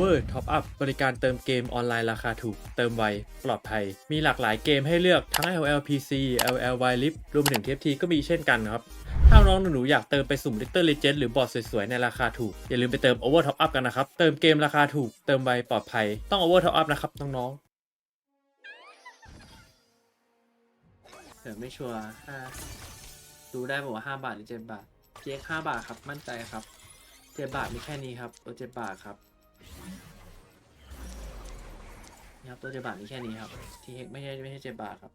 Over Top Up บริการเติมเกมออนไลน์ราคาถูก เติมไว ปลอดภัย มีหลากหลายเกมให้เลือกทั้ง LL PC LL w i l i f รวมไปถึง TFT ก็มีเช่นกันครับ ถ้าน้องหนูๆอยากเติมไปสุ่ม Little Legend หรือบอร์ดสวยๆ ในราคาถูก อย่าลืมไปเติม Over Top Up กันนะครับ เติมเกมราคาถูก เติมไว ปลอดภัย ต้อง Over Top Up นะครับน้องๆเดี๋ยวไม่ชัวร์ห้าดูได้บอกว่าห้าบาทหรือเจ็ดบาท เจ๊ห้าบาทครับ มั่นใจครับ เจ็ดบาทมีแค่นี้ครับตัวเจ็ดบาทครับ นะครับตัวเจ็บบาทมีแค่นี้ครับ ทีเฮกไม่ใช่ไม่ใช่เจ็บบาทครับ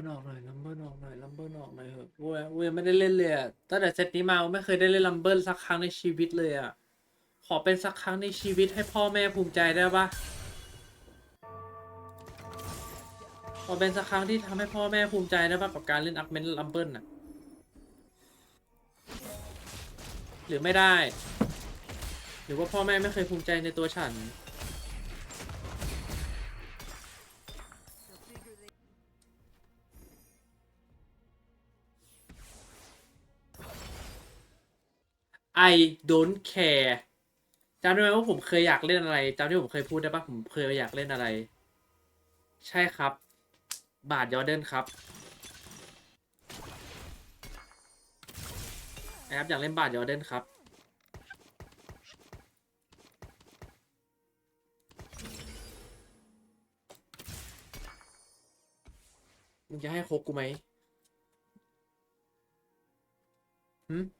ร์ออกหน่อยลัมเบอร์ออกหน่อยลัมเบอร์ออกหน่อยเถอะกูยังกูยังไม่ได้เล่นเลยอะตั้งแต่เซตนี้มากูไม่เคยได้เล่นลัมเบอร์สักครั้งในชีวิตเลยอะขอเป็นสักครั้งในชีวิตให้พ่อแม่ภูมิใจได้ปะขอเป็นสักครั้งที่ทำให้พ่อแม่ภูมิใจได้ปะกับการเล่นอักเมนลัมเบอร์น่ะหรือไม่ได้ หรือว่าพ่อแม่ไม่เคยภูมิใจในตัวฉัน I don't care จำได้ไหมว่าผมเคยอยากเล่นอะไรจำที่ผมเคยพูดได้ปะผมเคยอยากเล่นอะไร ใช่ครับ บาทยอร์เดนครับแอปอยากเล่นบาทยอร์เดนครับมึงจะให้โคกกูไหมหืม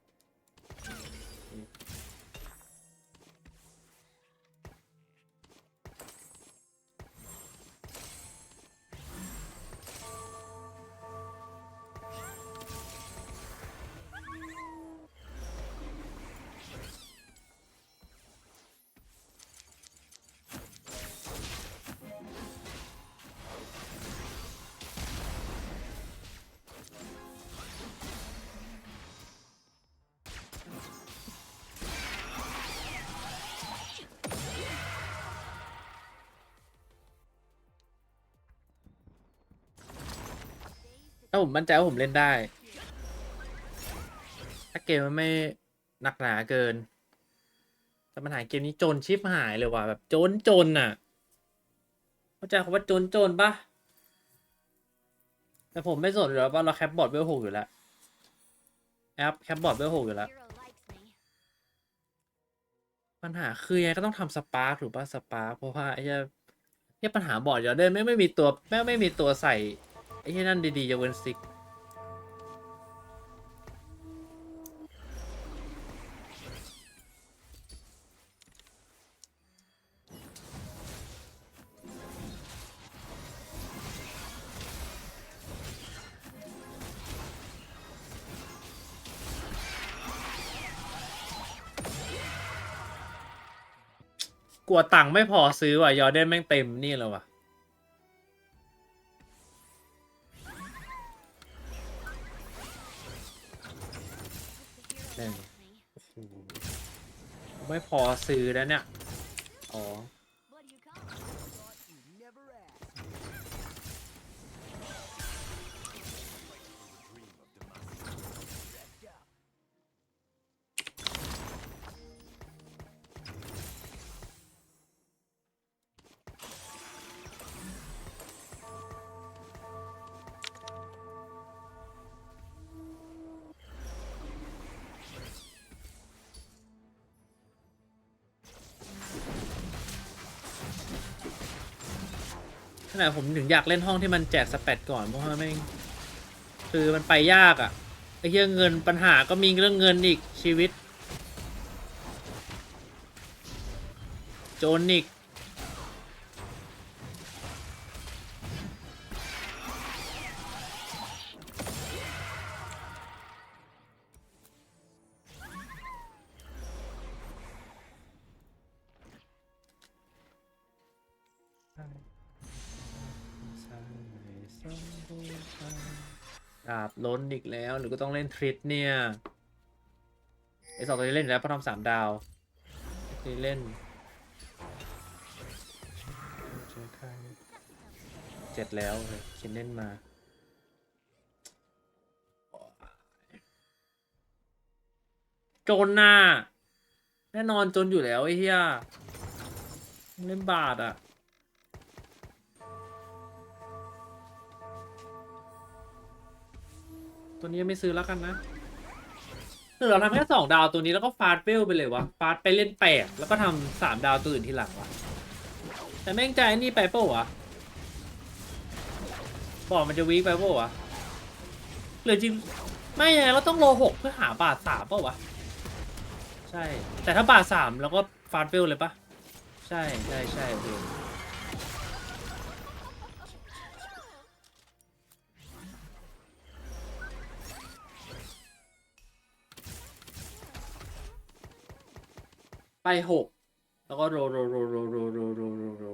ถ้าผมมั่นใจว่าผมเล่นได้ ถ้าเกมมันไม่หนักหนาเกิน แต่ปัญหาเกมนี้โจนชิปหายเลยว่ะแบบโจนโจนน่ะ เข้าใจคำว่าโจนโจนปะแต่ผมไม่สนอยู่แล้วว่าเราแคปบอร์ดเวลหกอยู่แล้วแอปแคปบอร์ดเวลหกอยู่แล้วปัญหาคือยังก็ต้องทำสปาร์คถูกป่ะสปาร์คเพราะว่าไอ้เหี้ยเหี้ยปัญหาบอร์ดยอร์เดนไม่ไม่มีตัวไม่ไม่มีตัวใส่ ไอ้ที่นั่นดีๆยกเว้นซิกกลัวตังค์ไม่พอซื้อว่ะยอร์เดนแม่งเต็มนี่แล้วว่ะ พอซื้อแล้วเนี่ย อ๋อ ขนาดผมถึงอยากเล่นห้องที่มันแจกสเปดก่อนเพราะว่าไม่งคือมันไปยากอะ่ะไอ้เรื่องเงินปัญหาก็มีเรื่องเงินอีกชีวิต โจนอีกือก็ต้องเล่นทริตเนี่ยไอสองตัวนี้เล่นอยู่แล้วเพราะทำสามดาวนี่เล่นเจ็ดแล้วเขียนเล่นมาจนน่ะแน่นอนจนอยู่แล้วไอ้เหี้ยเล่นบาทอะ ตัวนี้ยังไม่ซื้อแล้วกันนะหรือเราทำแค่สองดาวตัวนี้แล้วก็ฟาดเวลไปเลยวะฟาดไปเล่นแปดแล้วก็ทำสามดาวตัวอื่นทีหลังวะแต่แม่งใจนี่ไปเปล่าวะบอกมันจะวีคไปเปล่าวะหรือจริงไม่ไงเราต้องโลหกเพื่อหาบาทสามเปล่าวะใช่ แต่ถ้าบาทสามแล้วก็ฟาดเวลเลยปะใช่ใช่ใช่โอเค ไปหกแล้วก็โรโรโรโรโรโรโรโรโร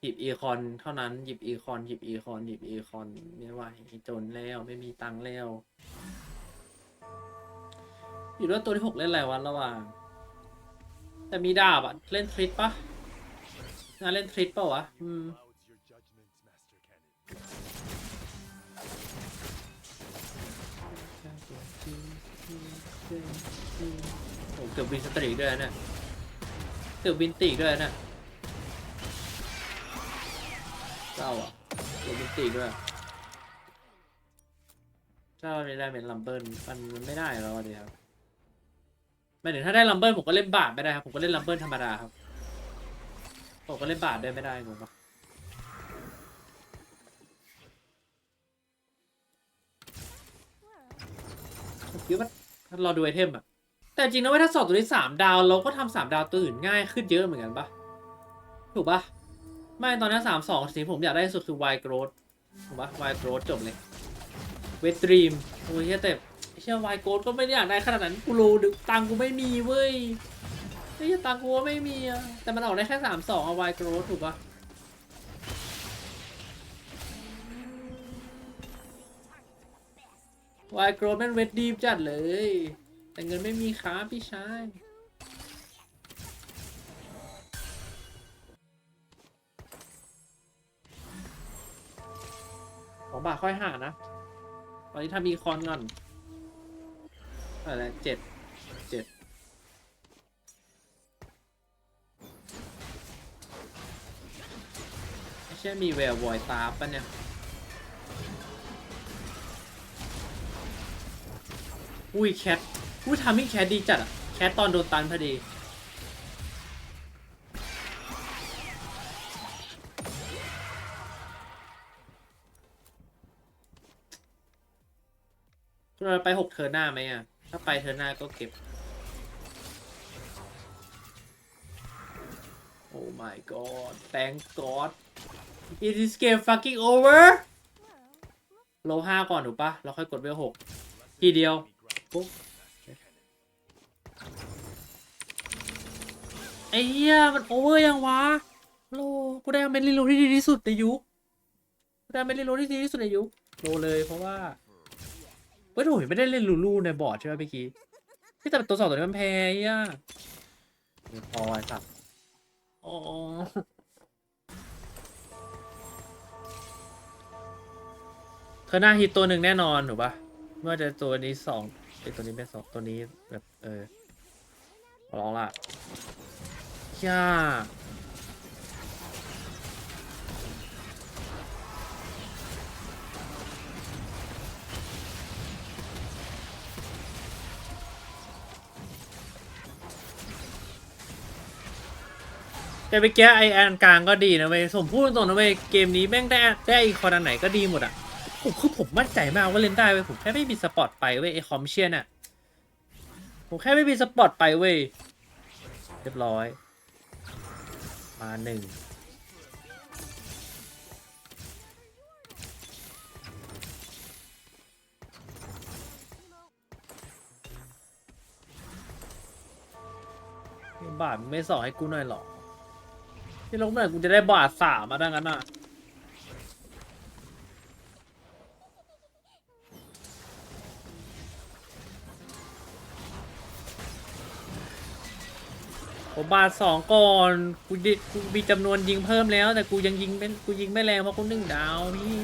หยิบอีคอนเท่านั้นหยิบอีคอนหยิบอีคอนหยิบอีคอนไม่ไหวจนแล้วไม่มีตังค์แล้วอยู่ด้วยตัวที่หกเล่นอะไรวะระหว่างแต่มีดาบอะเล่นทริตปะน่าเล่นทริตปะวะอืมโอ้เกือบวินสตรีด้วยนะเนี่ย เกือบวินตีกด้วยนะเจ้าอะเกือบวินตีกด้วยถ้าเราได้เป็นลัมเบิลมันมันไม่ได้แล้วอะดิครับหมายถึงถ้าได้ลัมเบิลผมก็เล่นบาทไม่ได้ครับผมก็เล่นลัมเบิลธรรมดาครับผมก็เล่นบาทได้ไม่ได้งงปะผมคิดว่าถ้าเราดูไอเทมอะ แต่จริงนะเว่าถ้าสอบตัวนี้สามดาว เราก็ทำสามดาวตัวอื่นง่ายขึ้นเยอะเหมือนกันปะถูกปะไม่ตอนนั้สามสองสิ่งที่ผมอยากได้สุดคือ Y growth ถูกปะ Y growth จบเลยเวทดรีมโอ้ยเหี้ยแต่เชื่อ Y growth ก็ไม่ได้อยากได้ขนาดนั้นกูรู้ดึกตังกูไม่มีเว้ยไอ้ตังกูไม่มีอะแต่มันออกได้แค่สามสองเอะ Y growth ถูกปะวายโกรธแม่นเวดดีฟจัดเลย แต่เงินไม่มีครับพี่ชายของบาทค่อยหานะ ตอนนี้ทำอีคอนก่อนอะไรเจ็ดเจ็ดไม่ใช่มีแวววอยตาปะเนี่ยอุ้ยแคท อุ้ยทำให้แคทดีจัดอะแคทตอนโดนตันพอดีเราไปหกเทอร์หน้าไหมอะถ้าไปเทอร์หน้าก็เก็บ โอ้ my god thank god It is game fucking over โลห้าก่อนถูกปะเราค่อยกดเวลหกทีเดียวปุ๊บ ไอ้เหี้ยมันโอเวอร์ยังวะโลกูได้เมนลิโลที่ดีที่สุดในยุคกูได้เมนลิโลที่ดีที่สุดในยุคโลเลยเพราะว่าเฮ้ยโถ่ไม่ได้เล่นลูลูในบอร์ดใช่ไหมเมื่อกี้ที่แต่ตัวสองตัวนี้มันแพ้ไอ้เหี้ยไม่พอไอ้สัตว์อ๋อเธอหน้าฮิตตัวหนึ่งแน่นอนถูกปะไม่ว่าจะตัวนี้สองไอ้ตัวนี้เป็นสองตัวนี้แบบเออขอร้องละ ย่าแต่ไปแก้ไอแอนกลางก็ดีนะเว้ยผมพูดตรงๆนะเว้ยเกมนี้แม่งได้ได้อีคอนอันไหนก็ดีหมดอะผมคือผมมั่นใจมากว่าเล่นได้เว้ยผมแค่ไม่มีสปอตไปเว้ยไอคอมเชียนอะผมแค่ไม่มีสปอตไปเว้ยเรียบร้อย มาหนึ่งบาทมึงไม่สอนให้กูหน่อยหรอที่ลงเมื่อไหร่กูจะได้บาทสามมาดังนั้นอะ ผมบาทสองก่อนกูดิกูมีจำนวนยิงเพิ่มแล้ว แต่กูยังยิงเป็นกูยิงไม่แรงเพราะกูหนึ่งดาวพี่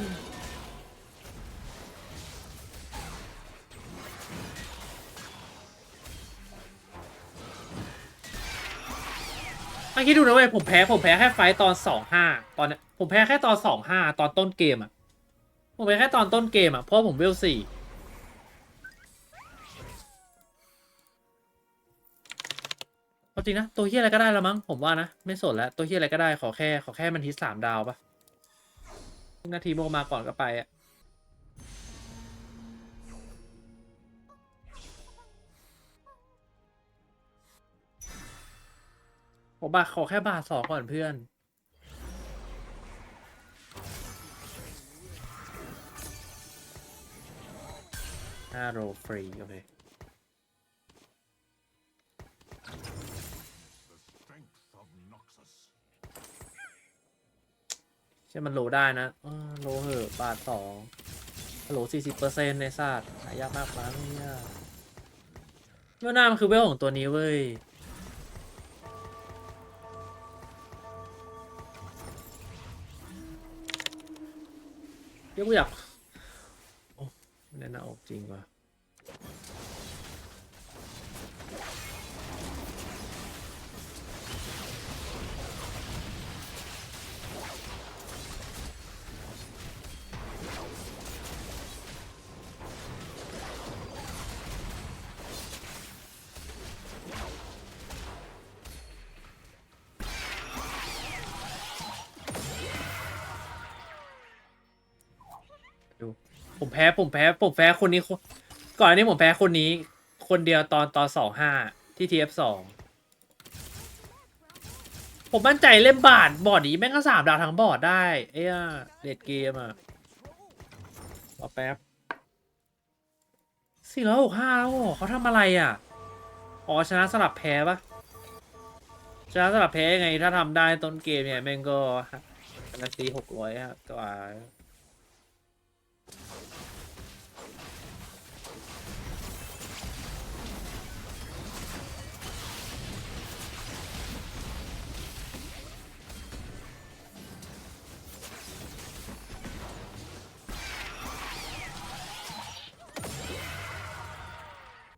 ไม่คิดดูนะเว้ยผมแพ้ผมแพ้แค่ไฟตอนสองห้าตอนเนี้ยผมแพ้แค่ตอนสองห้าตอนต้นเกมอะ ผมแพ้แค่ตอนต้นเกมอะเพราะผมเวลสี่ เอาจริงนะตัวเฮียอะไรก็ได้ล้วมั้งผมว่านะไม่สนแล้วตัวเฮียอะไรก็ได้ขอแค่ขอแค่มันฮิตสามดาวปะนาทีโมมาก่อนก็ไปอะผมบาทขอแค่บาทสองก่อนเพื่อน ห้าโรฟรี โอเค ช่มันโหลได้นะโหลเหอะบาทสองโหลสี่สิบเปอร์เซ็นต์ในศาสตร์หายากมากมั้งเนี่ยเมื่อหน้ามันคือเวลของตัวนี้เว้ยเดี๋ยวกูอยากโอ้ไม่ได้หน้าอกจริงว่ะ แพ้ผมแพ้ผมแพ้คนนี้คนก่อนอันนี้ผมแพ้คนนี้ คนเดียวตอนตอนสองห้าที่ทีเอฟสองผมมั่นใจเล่นบาทบอร์ดนี้แม่งก็สามดาวทั้งบอร์ดได้ เอ้ยเลดเกมอะรอแป๊บสี่ร้อยหกห้าแล้วเหเขาทำอะไรอะ อ๋อชนะสลับแพ้ปะชนะสลับแพ้ยังไงถ้าทำได้ต้นเกมเนี่ยแม่งก็การันตีหกร้อยกว่า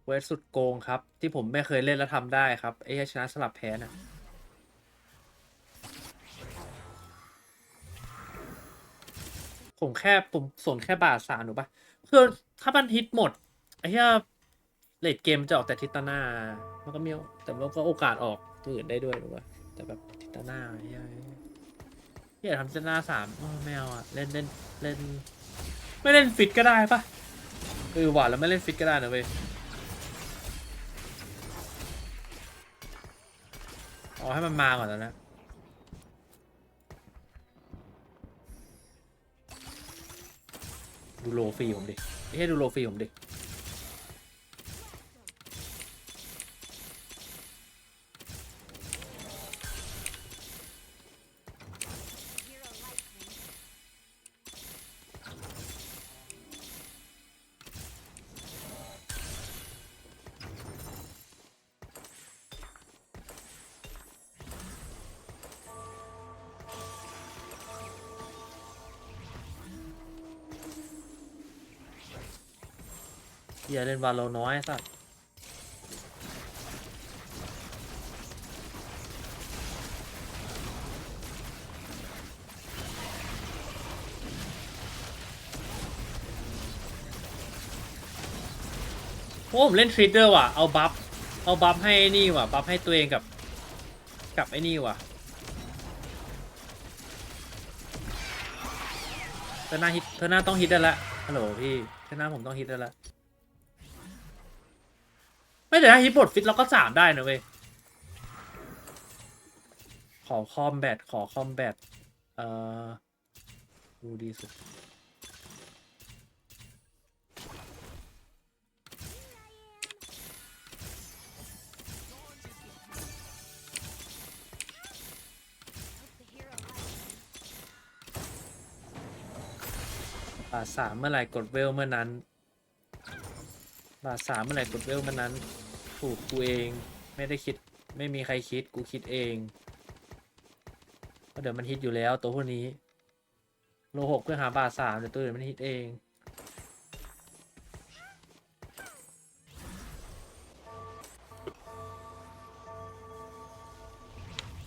เวทสุดโกงครับ ที่ผมไม่เคยเล่นแล้วทำได้ครับไอ้ชนะสลับแพ้น่ะผมแค่ผมสนแค่บาทสามหนูปะคือถ้ามันฮิตหมดไอ้เหี้ยเลดเกมจะออกแต่ทิตานามันก็มีแต่ว่าก็โอกาสออกตัวอื่นได้ด้วยหรือว่าแต่แบบทิตานาไอ้เหี้ยเหี้ยทำทิตานาสามอ้อไม่เอาอะเล่นเล่นเล่น ไม่เล่นฟิตก็ได้ปะเออหวานแล้วไม่เล่นฟิตก็ได้นะเว้ย อ๋อให้มันมาก่อนแล้วนะดูโลฟรีผมดิไม่ให้ดูโลฟรีผมดิ เล่นวาโลน้อยสัตว์โอ้ผมเล่นทริดเดอร์ว่ะ เอาบัฟ เอาบัฟให้ไอ้นี่ว่ะ บัฟให้ตัวเองกับ กับไอ้นี่ว่ะเธอหน้าฮิตเธอหน้าต้องฮิตได้ละฮัลโหลพี่เธอหน้าผมต้องฮิตได้ละ ไม่แต่ถ้าฮิปบดฟิตเราก็สามได้นะเว้ย ขอคอมแบทขอคอมแบทเอ่อ ดูดีสุด ป่าสามเมื่อไหร่กดเวลเมื่อนั้น บาทสามเมื่อไหร่กดเวลเมื่อนั้น ถูกกูเองไม่ได้คิดไม่มีใครคิดกูคิดเองเพราะเดี๋ยวมันฮิตอยู่แล้วตัวพวกนี้ โลหกเพื่อหาบาทสามเดี๋ยวตัวอื่นมันฮิตเอง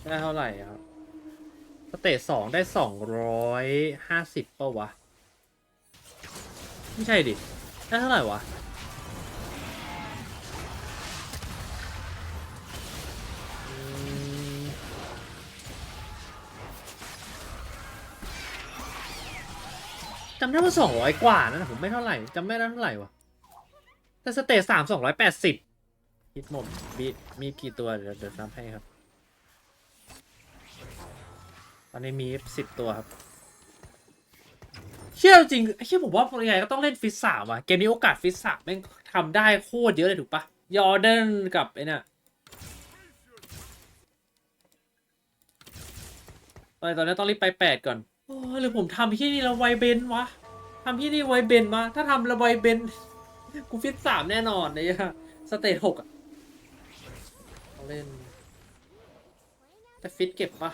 ได้เท่าไหร่อะครับสเตจสองได้สองร้อยห้าสิบป่าวะ ไม่ใช่ดิ ได้เท่าไหร่วะ ได้ว่าสองร้อยกว่านะผมไม่เท่าไหร่จำไม่ได้เท่าไหร่วะแต่สเตจสามสองร้อยแปดสิบคิดหมดมีมีกี่ตัวเดี๋ยวเดี๋ยวนับให้ครับตอนนี้มีสิบตัวครับ เชื่อจริงไอ้เชื่อผมว่ายังไงก็ต้องเล่นฟิสสามว่ะ เกมนี้โอกาสฟิสสามแม่งทำได้โคตรเยอะเลยถูกปะยอร์เดนกับไอ้นี่ยตอนตอนนี้ต้องรีบไปแปดก่อนโอ้หรือผมทำที่นี่แล้วไวเบนวะ ทำที่นี่ไวเบนมา ถ้าทำแล้วไวเบน กูฟิสสามแน่นอนเนี่ยสเตจหกอะเล่น แต่ฟิตเก็บปะ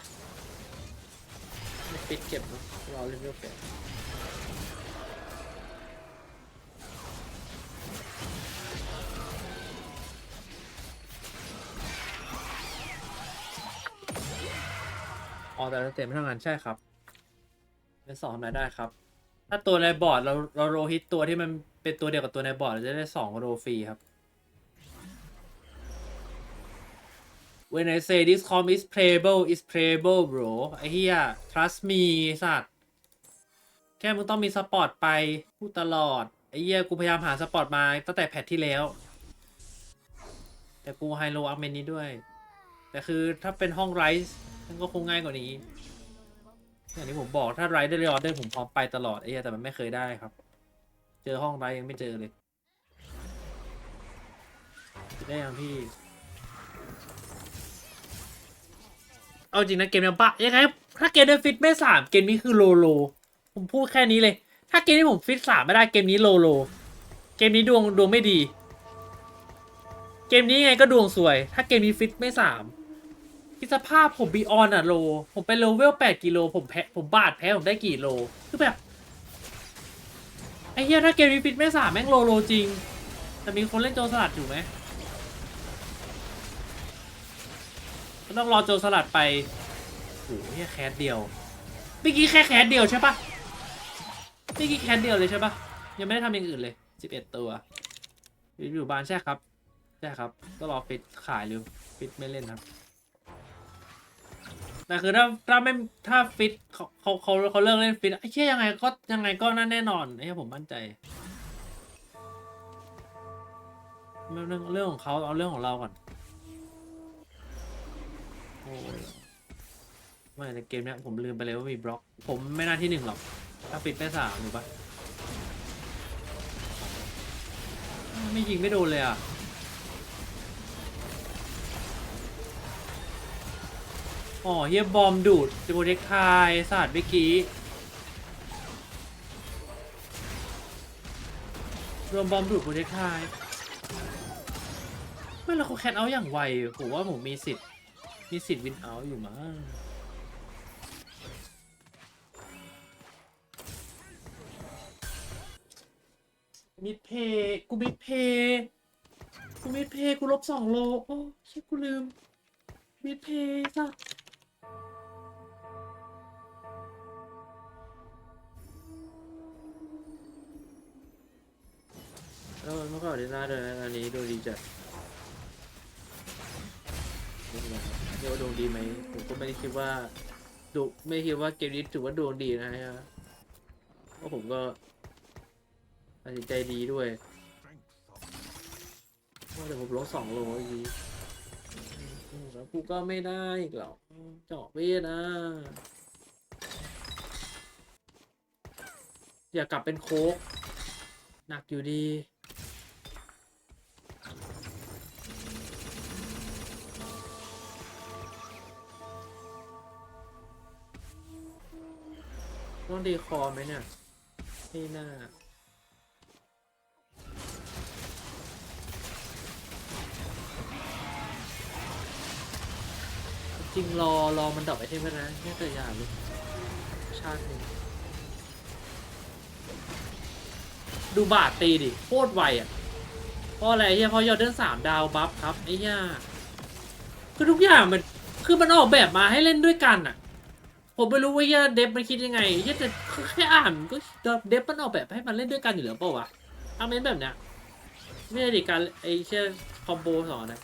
ไม่ฟิตเก็บนะรอเล่นเรื่องแปดอ๋อแต่ละเต็มไม่เท่ากันใช่ครับเป็นสองทำอะไรได้ครับ ถ้าตัวในบอร์ดเราเราโรฮิตตัวที่มันเป็นตัวเดียวกับตัวในบอร์ดเราจะได้สองโรฟรีครับ When I say this com is playable is playable bro ไอ้เหี้ย trust me สัตว์ แค่มึงต้องมีสปอร์ตไปพูดตลอด ไอ้เหี้ยกูพยายามหาสปอร์ตมาตั้งแต่แพทที่แล้ว แต่กูไฮโลอัพเมนนี้ด้วย แต่คือถ้าเป็นห้องไรส์มันก็คงง่ายกว่านี้ อย่างที่ผมบอกถ้าไรได้เรออเดอร์ผมพร้อมไปตลอดไอ้เหี้ยแต่มันไม่เคยได้ครับ เจอห้องไรยังไม่เจอเลยได้ยังพี่ เอาจริงนะเกมนี้ปะยังไงถ้าเกมนี้ฟิตไม่สามเกมนี้คือโลโล ผมพูดแค่นี้เลย ถ้าเกมนี้ผมฟิตสามไม่ได้เกมนี้โลโล เกมนี้ดวงดวงไม่ดี เกมนี้ยังไงก็ดวงสวย ถ้าเกมนี้ฟิตไม่สาม คิดสภาพผมบีออนอะโล ผมไปเลเวลแปดกิโล ผมแพ้ผมบาดแพ้ผมได้กี่โล คือแบบ ไอ้เหี้ยถ้าเกมนี้ฟิตไม่สามแม่งโลโลจริง แต่มีคนเล่นโจรสลัดอยู่ไหมก็ต้องรอโจรสลัดไปโอ้โหเนี่ยแคสเดียวเมื่อกี้แค่แคสเดียวใช่ปะเมื่อกี้แคสเดียวเลยใช่ปะยังไม่ได้ทำอย่างอื่นเลยสิบเอ็ดตัวอยู่บ้านใช่ครับใช่ครับ ก็รอฟิตขายหรือฟิตไม่เล่นครับ แต่คือถ้าถ้าไม่ถ้าฟิตเขาเขาเขาเขาเลิกเล่นฟิตไอ้เชี่ยยังไงก็ยังไงก็นั่นแน่นอนไอ้เหี้ยผมมั่นใจไม่เรื่องเรื่องของเขาเอาเรื่องของเราก่อนโอ้ยไม่ในเกมเนี้ยผมลืมไปเลยว่ามีบล็อก ผมไม่น่าที่หนึ่งหรอก ถ้าปิดไปสามหรือปะไม่ยิงไม่โดนเลยอะ อ๋อเฮียบอมดูดจิโบเทคไทายศาสตร์เมื่อกี้รวมบอมดูดโปรเทคไทายไม่ล้วเขาแคทเอาอย่างไวผมว่าผมมีสิทธิ์มีสิทธิ์วินเอาอยู่มั้งมิดเพย์กูมิดเพย์กูมิดเพย์กูลบสองโล โอ้เชิกูลืม มิดเพย์สัส เออเมื่อก่อนดีน่าเดินะอันนี้ดูดีจัดเรียกว่าดวงดีไหมผมก็ไม่ได้คิดว่าดูไม่คิดว่าเกมนี้ถือว่าดวงดีนะฮะเพราะผมก็ตัดสินใจดีด้วยว่าแต่ผมลงสองโลอีกทีแล้วกูก็ไม่ได้อีกหรอกเจาะเวทนะอย่ากลับเป็นโค้กหนักอยู่ดี ต้องดีคอไหมเนี่ยนี่น่าจริงรอ รอมันดรอกไอเทมกันนะแค่แต่อย่างเลยชาตินึงดูบาทตีดิโคตรไวอะเพราะอะไรเฮียเพราะยอดเดินสามดาวบัฟครับไอ้ย่าคือทุกอย่างมันคือมันออกแบบมาให้เล่นด้วยกันอะ ผมไม่รู้ว่าเยเดฟมันคิดยังไงเยแต่แค่อ่านก็เดฟมันออกแบบให้มันเล่นด้วยกันอยู่แล้วเปล่าวะอาเมนแบบเนี้ยไม่ได้ดิการไอ้แค่คอมโบสอนนะ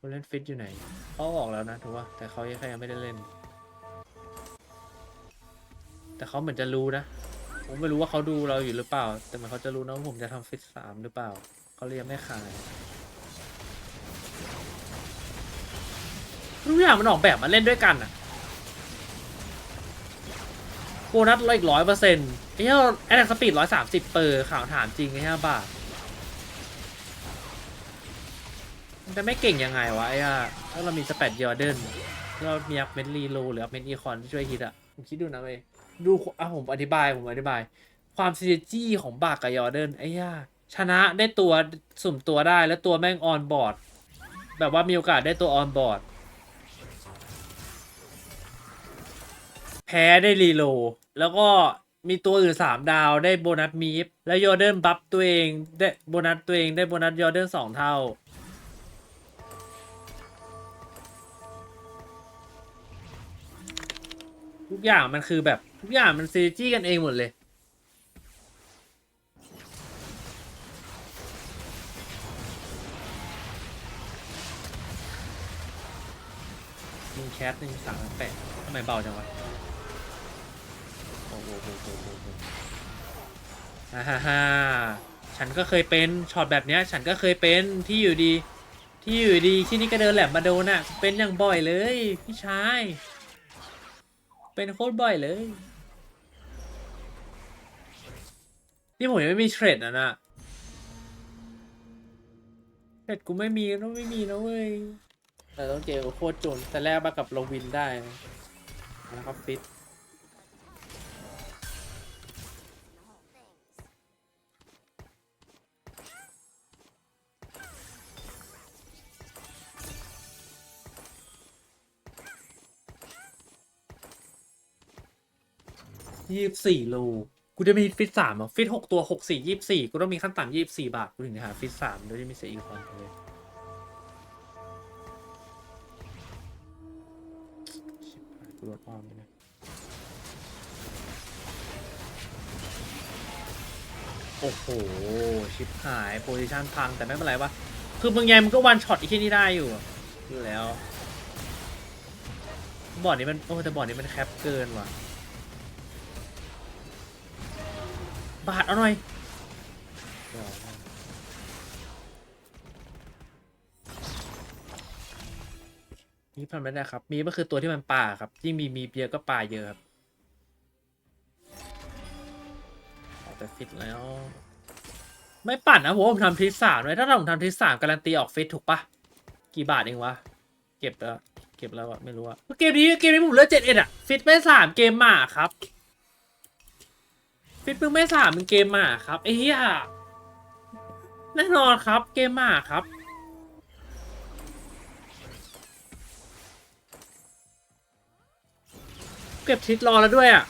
คนเล่นฟิตอยู่ไหนเขาออกแล้วนะถูกป่ะแต่เขายังยังไม่ได้เล่น แต่เขาเหมือนจะรู้นะ ผมไม่รู้ว่าเขาดูเราอยู่หรือเปล่า แต่เหมันเขาจะรู้นะว่าผมจะทำฟิตสามหรือเปล่าเขาเลยยังไม่ขาย ทุกอย่างมันออกแบบมาเล่นด้วยกันอะโบนัสร้อยอีกร้อยเปอร์เซ็นต์ไอ้เหี้ยแอดสปีดร้อยสามสิบเปอร์ข่าวถามจริงไอ้เหี้ยบาทมันจะไม่เก่งยังไงวะไอ้เหี้ยถ้าเรามีสเปดยอร์เดนเรามีอัพเมนรีโลหรืออัพเมนอีคอนที่ช่วยฮิตอะผมคิดดูนะเว้ยดูอะผมอธิบายผมอธิบาย ความซีจี้ของบากกับยอร์เดนไอ้ย่าชนะได้ตัวสุ่มตัวได้แล้วตัวแม่งออนบอร์ดแบบว่ามีโอกาสได้ตัวออนบอร์ด แพ้ได้รีโล แล้วก็มีตัวอื่นสามดาวได้โบนัสมีฟแล้วยอร์เดนบัฟตัวเองได้โบนัสตัวเองได้โบนัสยอร์เดนสองเท่า ทุกอย่างมันคือแบบทุกอย่างมันซีจี้กันเองหมดเลยยิงแคสหนึ่งสามแปดทำไมเบาจังวะ อ้โหโหโหโหโหอ่าฮ่าฮ่าฉันก็เคยเป็นช็อตแบบเนี้ย ฉันก็เคยเป็นที่อยู่ดี ที่อยู่ดีที่นี่ก็เดินแหลมมาโดนอะ เป็นอย่างบ่อยเลย พี่ชาย เป็นโคตรบ่อยเลย นี่ผมยังไม่มีเทรดอะนะเทรดกูไม่มีต้องไม่มีนะเว้ยแต่ต้องเจอโคตรจนแต่แรกมากับโลวินได้นะครับฟิต ยี่สิบสี่โลกูจะมีฟิตสามเหรอฟิตหกตัวหกสี่ยี่สิบสี่กูต้องมีขั้นต่ำยี่สิบสี่บาทกูถึงจะหาฟิตสามโดยที่ไม่เสียอีกคนเลยกูโดนอ้อมเลยนะโอ้โห ชิบหายโพซิชันพังแต่ไม่เป็นไรวะคือมึงไงมึงก็วันช็อตอีกที่นี่ได้อยู่อยู่แล้ว บอร์ดนี้มัน โอ้แต่บอร์ดนี้มันแคปเกินว่ะ บาทเอาหน่อยมีพันไม่ได้ครับ มีก็คือตัวที่มันป่าครับยิ่งมีมีเยอะก็ป่าเยอะครับเอาแต่ฟิตแล้ว ไม่ปั่นนะผมผมทำทริสามเลยถ้าผมทำทริสามการันตีออกฟิตถูกปะกี่บาทเองวะเก็บแล้วเก็บแล้วอะไม่รู้อะเกมนี้เกมนี้ผมเหลือเจ็ดเอ็ดอะฟิตไม่สามเกมหมาครับ ฟิตมึงไม่สามมึงเกมหมาครับไอ้เหี้ยแน่นอนครับ เกมหมาครับ เก็บทิศรอแล้วด้วยอะ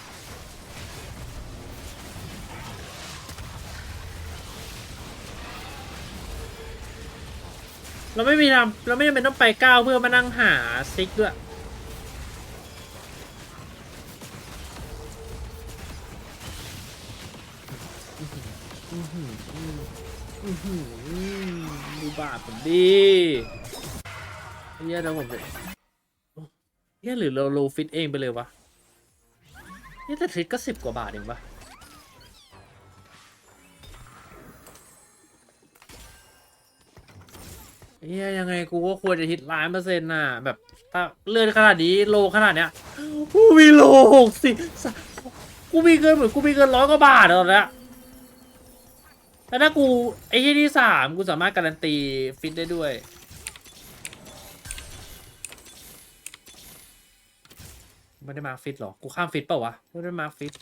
เราไม่มีทำเราไม่จำเป็นต้องไปก้าวเพื่อมานั่งหาซิกด้วย อือหืออือหือดูบาปผมดีเฮียเราผมจะเฮียหรือเราโลฟิตเองไปเลยวะเฮียแต่ทริกก็สิบกว่าบาทเองปะเฮียยังไงกูก็ควรจะฮิตล้านเปอร์เซ็นต์น่ะ แบบถ้าเลื่อนขนาดนี้โลขนาดเนี้ยกูมีโลหกสิกูมีเกินเหมือนกูมีเกินร้อยกว่าบาทแล้วนะ แล้วถ้ากูไอ้ที่ที่สามกูสามารถการันตีฟิตได้ด้วย ไม่ได้มาฟิตหรอ กูข้ามฟิตเปล่าวะ ไม่ได้มาฟิต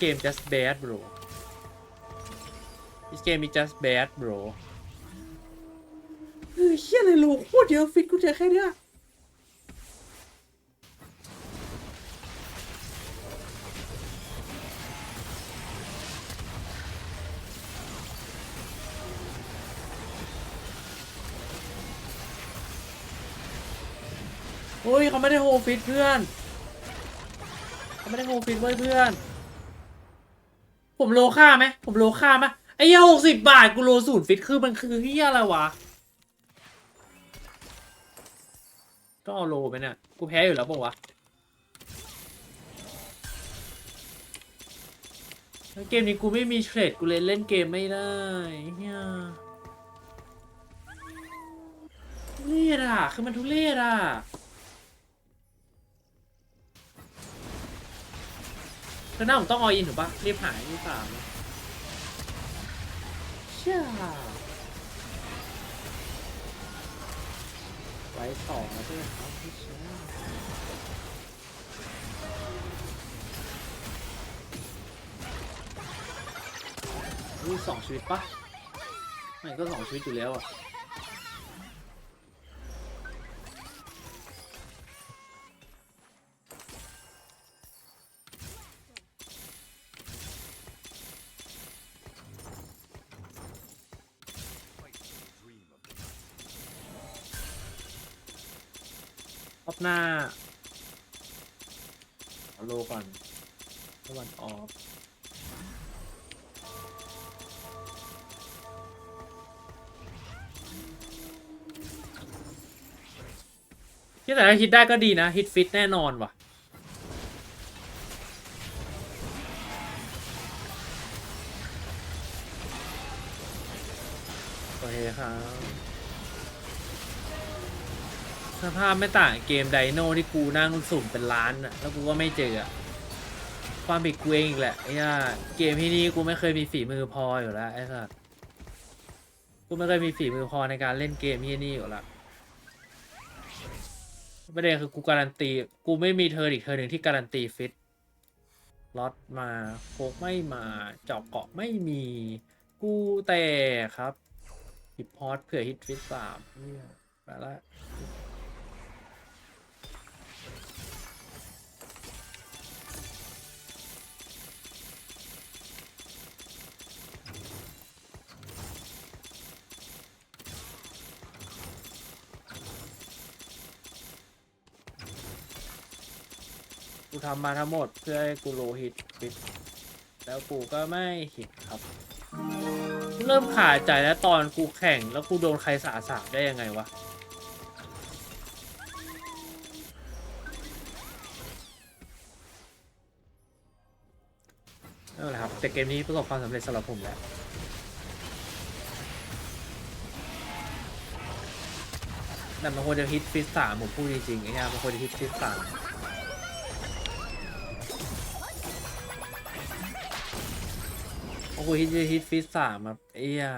เกม just bad bro this game is just bad bro เฮ้ยเฮียอะไรโลโคตรเยอะฟิตกูเจอแค่เนี้ยโอ้ยเขาไม่ได้โฮฟิตเพื่อนเขาไม่ได้โฮฟิตไว้ยเพื่อน ผมโลค่าไหมผมโลค่าไหม ไอ้เหี้ยหกสิบบาทกูโลสูตรฟิตคือมันคือเฮี้ยอะไรวะต้องเอาโลไหมเนี่ยกูแพ้อยู่แล้วปะวะเกมนี้กูไม่มีเทรดกูเลยเล่นเกมไม่ได้เฮียทุเรศอะคือมันทุเรศอะคือหน้าผมต้องออินถูกปะรีบหายรีบสามเชี่ย ไว้สองแล้วด้วยครับพี่ชี่ยอุ้ยสองชีวิตปะไม่ก็สองชีวิตอยู่แล้วอะ ที่แต่ถ้าฮิตได้ก็ดีนะ ฮิตฟิตแน่นอนว่ะ โอเคครับ สภาพไม่ต่างเกมไดโนที่กูนั่งสุ่มเป็นล้านอะแล้วกูก็ไม่เจออะ ความผิดกูเองอีกแหละไอ้ย่าเกมที่นี่กูไม่เคยมีฝีมือพออยู่แล้วไอ้สัสกูไม่เคยมีฝีมือพอในการเล่นเกมที่นี่อยู่แล้วประเด็นคือกูการันตี กูไม่มีเธออีกเธอหนึ่งที่การันตีฟิตล็อตมาโฟกไม่มาเจาะเกาะไม่มี กูแต่ครับฮิปพอตเผื่อฮิตฟิตสามไปละ ทำมาทั้งหมดเพื่อให้กูโลฮิตฟิตแล้วกูก็ไม่ฮิตครับ เริ่มขาดใจแล้วตอนกูแข่งแล้วกูโดนใครสาสาได้ยังไงวะนั่นแหละครับ แต่เกมนี้ประสบความสำเร็จสำหรับผมแล้วแต่มันควรจะฮิตฟิตสามผมพูดจริงๆไอ้เนี่ยมันควรจะฮิตฟิตสาม ฮิตฮิตฟิสสามครับไอ้เหี้ย